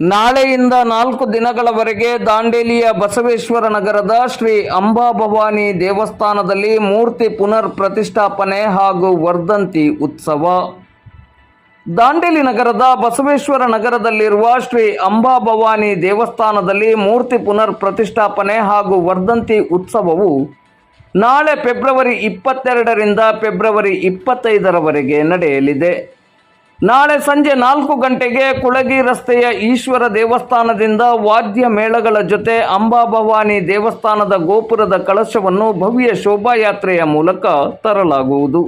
ನಾಳೆಯಿಂದ ನಾಲ್ಕು ದಿನಗಳವರೆಗೆ ದಾಂಡೇಲಿಯ ಬಸವೇಶ್ವರ ನಗರದ ಶ್ರೀ ಅಂಬಾಭವಾನಿ ದೇವಸ್ಥಾನದಲ್ಲಿ ಮೂರ್ತಿ ಪುನರ್ ಪ್ರತಿಷ್ಠಾಪನೆ ಹಾಗೂ ವರ್ಧಂತಿ ಉತ್ಸವ. ದಾಂಡೇಲಿ ನಗರದ ಬಸವೇಶ್ವರ ನಗರದಲ್ಲಿರುವ ಶ್ರೀ ಅಂಬಾಭವಾನಿ ದೇವಸ್ಥಾನದಲ್ಲಿ ಮೂರ್ತಿ ಪುನರ್ ಪ್ರತಿಷ್ಠಾಪನೆ ಹಾಗೂ ವರ್ಧಂತಿ ಉತ್ಸವವು ನಾಳೆ ಫೆಬ್ರವರಿ ಇಪ್ಪತ್ತೆರಡರಿಂದ ಫೆಬ್ರವರಿ ಇಪ್ಪತ್ತೈದರವರೆಗೆ ನಡೆಯಲಿದೆ. ನಾಳೆ ಸಂಜೆ ನಾಲ್ಕು ಗಂಟೆಗೆ ಕುಳಗಿ ರಸ್ತೆಯ ಈಶ್ವರ ದೇವಸ್ಥಾನದಿಂದ ವಾದ್ಯ ಮೇಳಗಳ ಜೊತೆ ಅಂಬಾಭವಾನಿ ದೇವಸ್ಥಾನದ ಗೋಪುರದ ಕಳಶವನ್ನು ಭವ್ಯ ಶೋಭಾಯಾತ್ರೆಯ ಮೂಲಕ ತರಲಾಗುವುದು.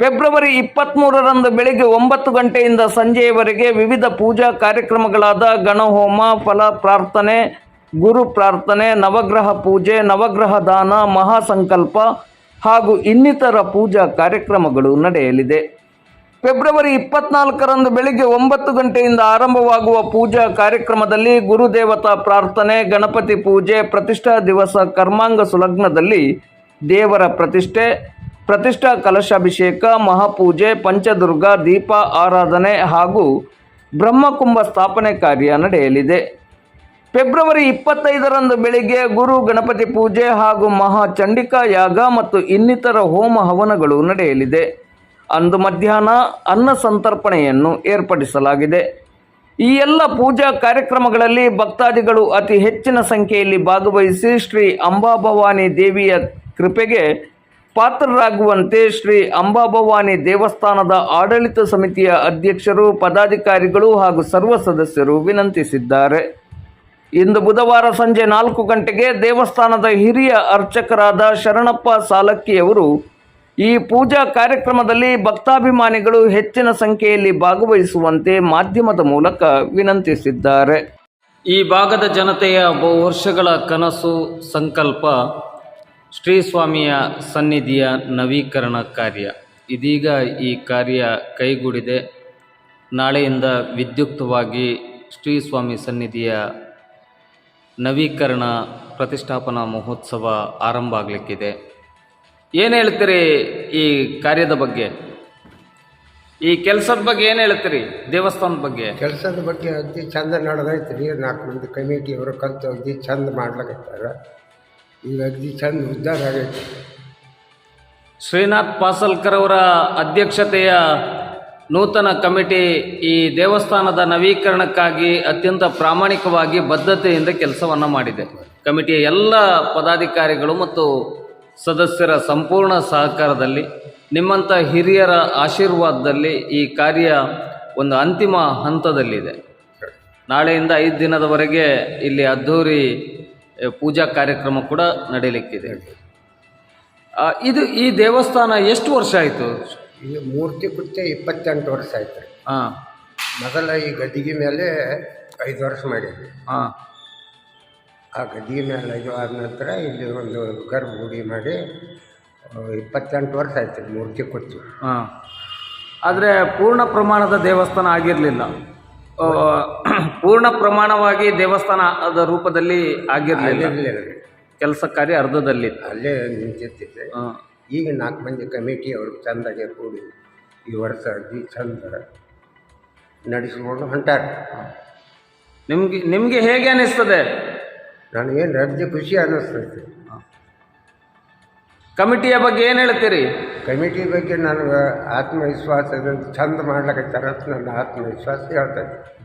ಫೆಬ್ರವರಿ ಇಪ್ಪತ್ತ್ಮೂರರಂದು ಬೆಳಿಗ್ಗೆ ಒಂಬತ್ತು ಗಂಟೆಯಿಂದ ಸಂಜೆಯವರೆಗೆ ವಿವಿಧ ಪೂಜಾ ಕಾರ್ಯಕ್ರಮಗಳಾದ ಗಣಹೋಮ, ಫಲ ಪ್ರಾರ್ಥನೆ, ಗುರು ಪ್ರಾರ್ಥನೆ, ನವಗ್ರಹ ಪೂಜೆ, ನವಗ್ರಹ ದಾನ, ಮಹಾಸಂಕಲ್ಪ ಹಾಗೂ ಇನ್ನಿತರ ಪೂಜಾ ಕಾರ್ಯಕ್ರಮಗಳು ನಡೆಯಲಿದೆ. ಫೆಬ್ರವರಿ ಇಪ್ಪತ್ನಾಲ್ಕರಂದು ಬೆಳಿಗ್ಗೆ ಒಂಬತ್ತು ಗಂಟೆಯಿಂದ ಆರಂಭವಾಗುವ ಪೂಜಾ ಕಾರ್ಯಕ್ರಮದಲ್ಲಿ ಗುರುದೇವತಾ ಪ್ರಾರ್ಥನೆ, ಗಣಪತಿ ಪೂಜೆ, ಪ್ರತಿಷ್ಠಾ ದಿವಸ, ಕರ್ಮಾಂಗ ಸುಲಗ್ನದಲ್ಲಿ ದೇವರ ಪ್ರತಿಷ್ಠೆ, ಪ್ರತಿಷ್ಠಾ ಕಲಶಾಭಿಷೇಕ, ಮಹಾಪೂಜೆ, ಪಂಚದುರ್ಗ, ದೀಪ ಆರಾಧನೆ ಹಾಗೂ ಬ್ರಹ್ಮಕುಂಭ ಸ್ಥಾಪನೆ ಕಾರ್ಯ ನಡೆಯಲಿದೆ. ಫೆಬ್ರವರಿ ಇಪ್ಪತ್ತೈದರಂದು ಬೆಳಿಗ್ಗೆ ಗುರು ಗಣಪತಿ ಪೂಜೆ ಹಾಗೂ ಮಹಾ ಚಂಡಿಕಾ ಯಾಗ ಮತ್ತು ಇನ್ನಿತರ ಹೋಮ ಹವನಗಳು ನಡೆಯಲಿದೆ. ಅಂದು ಮಧ್ಯಾಹ್ನ ಅನ್ನ ಸಂತರ್ಪಣೆಯನ್ನು ಏರ್ಪಡಿಸಲಾಗಿದೆ. ಈ ಎಲ್ಲ ಪೂಜಾ ಕಾರ್ಯಕ್ರಮಗಳಲ್ಲಿ ಭಕ್ತಾದಿಗಳು ಅತಿ ಹೆಚ್ಚಿನ ಸಂಖ್ಯೆಯಲ್ಲಿ ಭಾಗವಹಿಸಿ ಶ್ರೀ ಅಂಬಾಭವಾನಿ ದೇವಿಯ ಕೃಪೆಗೆ ಪಾತ್ರರಾಗುವಂತೆ ಶ್ರೀ ಅಂಬಾಭವಾನಿ ದೇವಸ್ಥಾನದ ಆಡಳಿತ ಸಮಿತಿಯ ಅಧ್ಯಕ್ಷರು, ಪದಾಧಿಕಾರಿಗಳು ಹಾಗೂ ಸರ್ವ ಸದಸ್ಯರು ವಿನಂತಿಸಿದ್ದಾರೆ. ಇಂದು ಬುಧವಾರ ಸಂಜೆ ನಾಲ್ಕು ಗಂಟೆಗೆ ದೇವಸ್ಥಾನದ ಹಿರಿಯ ಅರ್ಚಕರಾದ ಶರಣಪ್ಪ ಸಾಲಕ್ಕಿಯವರು ಈ ಪೂಜಾ ಕಾರ್ಯಕ್ರಮದಲ್ಲಿ ಭಕ್ತಾಭಿಮಾನಿಗಳು ಹೆಚ್ಚಿನ ಸಂಖ್ಯೆಯಲ್ಲಿ ಭಾಗವಹಿಸುವಂತೆ ಮಾಧ್ಯಮದ ಮೂಲಕ ವಿನಂತಿಸಿದ್ದಾರೆ. ಈ ಭಾಗದ ಜನತೆಯ ಬಹು ವರ್ಷಗಳ ಕನಸು, ಸಂಕಲ್ಪ ಶ್ರೀ ಸ್ವಾಮಿಯ ಸನ್ನಿಧಿಯ ನವೀಕರಣ ಕಾರ್ಯ. ಇದೀಗ ಈ ಕಾರ್ಯ ಕೈಗೂಡಿದೆ. ನಾಳೆಯಿಂದ ವಿದ್ಯುಕ್ತವಾಗಿ ಶ್ರೀ ಸ್ವಾಮಿ ಸನ್ನಿಧಿಯ ನವೀಕರಣ, ಪ್ರತಿಷ್ಠಾಪನಾ ಮಹೋತ್ಸವ ಆರಂಭ ಆಗಲಿಕ್ಕಿದೆ. ಏನು ಹೇಳ್ತೀರಿ ಈ ಕಾರ್ಯದ ಬಗ್ಗೆ? ಈ ಕೆಲಸದ ಬಗ್ಗೆ ಏನು ಹೇಳ್ತೀರಿ? ದೇವಸ್ಥಾನದ ಬಗ್ಗೆ? ಕೆಲಸದ ಬಗ್ಗೆ ಅತಿ ಚಂದ ನಡೆದೈತೆ ರೀ. ನಾಲ್ಕು ಮಂದಿ ಕಮಿಟಿಯವರು ಕಲ್ತು ಅಗ್ದಿ ಚಂದ ಮಾಡ್ಲಕತ್ತಾರ. ಈಗ ಅಗ್ದಿ ಚಂದ ಉದ್ದಾರ ಆಗೈತೆ. ಶ್ರೀನಾಥ್ ಪಾಸಲ್ಕರ್ ಅವರ ಅಧ್ಯಕ್ಷತೆಯ ನೂತನ ಕಮಿಟಿ ಈ ದೇವಸ್ಥಾನದ ನವೀಕರಣಕ್ಕಾಗಿ ಅತ್ಯಂತ ಪ್ರಾಮಾಣಿಕವಾಗಿ ಬದ್ಧತೆಯಿಂದ ಕೆಲಸವನ್ನು ಮಾಡಿದೆ. ಕಮಿಟಿಯ ಎಲ್ಲ ಪದಾಧಿಕಾರಿಗಳು ಮತ್ತು ಸದಸ್ಯರ ಸಂಪೂರ್ಣ ಸಹಕಾರದಲ್ಲಿ ನಿಮ್ಮಂಥ ಹಿರಿಯರ ಆಶೀರ್ವಾದದಲ್ಲಿ ಈ ಕಾರ್ಯ ಒಂದು ಅಂತಿಮ ಹಂತದಲ್ಲಿದೆ. ನಾಳೆಯಿಂದ ಐದು ದಿನದವರೆಗೆ ಇಲ್ಲಿ ಅದ್ಧೂರಿ ಪೂಜಾ ಕಾರ್ಯಕ್ರಮ ಕೂಡ ನಡೆಯಲಿಕ್ಕಿದೆ ಆ, ಇದು ಈ ದೇವಸ್ಥಾನ ಎಷ್ಟು ವರ್ಷ ಆಯಿತು? ಈ ಮೂರ್ತಿ ಕೃತ್ಯ ಇಪ್ಪತ್ತೆಂಟು ವರ್ಷ ಆಯ್ತು. ರೀ ಹಾಂ. ಮೊದಲ ಈ ಗದ್ದಿಗೆ ಮೇಲೆ ಐದು ವರ್ಷ ಮಾಡಿದ್ವಿ. ಹಾಂ. ಆ ಗದ್ದಿಗೆ ಮೇಲೆ ಇದು ಆದ ನಂತರ ಇಲ್ಲಿ ಒಂದು ಗರ್ಭಗುಡಿ ಮಾಡಿ ಇಪ್ಪತ್ತೆಂಟು ವರ್ಷ ಆಯ್ತು ಮೂರ್ತಿ ಕೊಟ್ಟು. ಹಾಂ. ಆದರೆ ಪೂರ್ಣ ಪ್ರಮಾಣದ ದೇವಸ್ಥಾನ ಆಗಿರಲಿಲ್ಲ. ಪೂರ್ಣ ಪ್ರಮಾಣವಾಗಿ ದೇವಸ್ಥಾನದ ರೂಪದಲ್ಲಿ ಆಗಿರಲಿಲ್ಲ. ಕೆಲಸ ಕಾರ್ಯ ಅರ್ಧದಲ್ಲಿ. ಅಲ್ಲೇ ನಿಂತಿರ್ತಿದ್ದೆ. ಹಾಂ. ಈಗ ನಾಲ್ಕು ಮಂದಿ ಕಮಿಟಿಯವರು ಚಂದಾಗೆ ಕೂಡಿ ಈ ವರ್ಷ ಅಡ್ಡಿ ಚಂದ ನಡೆಸಿಕೊಂಡು ಹೊಂಟಾರೆ. ನಿಮಗೆ ನಿಮಗೆ ಹೇಗೆ ಅನಿಸ್ತದೆ? ನನಗೇನು ಅರ್ಜಿ ಖುಷಿ ಅನ್ನಿಸ್ತೈತಿ. ಕಮಿಟಿಯ ಬಗ್ಗೆ ಏನು ಹೇಳ್ತೀರಿ? ಕಮಿಟಿ ಬಗ್ಗೆ ನನಗೆ ಆತ್ಮವಿಶ್ವಾಸ ಚಂದ ಮಾಡ್ಲಿಕ್ಕೆ ನನ್ನ ಆತ್ಮವಿಶ್ವಾಸ ಹೇಳ್ತೈತಿ.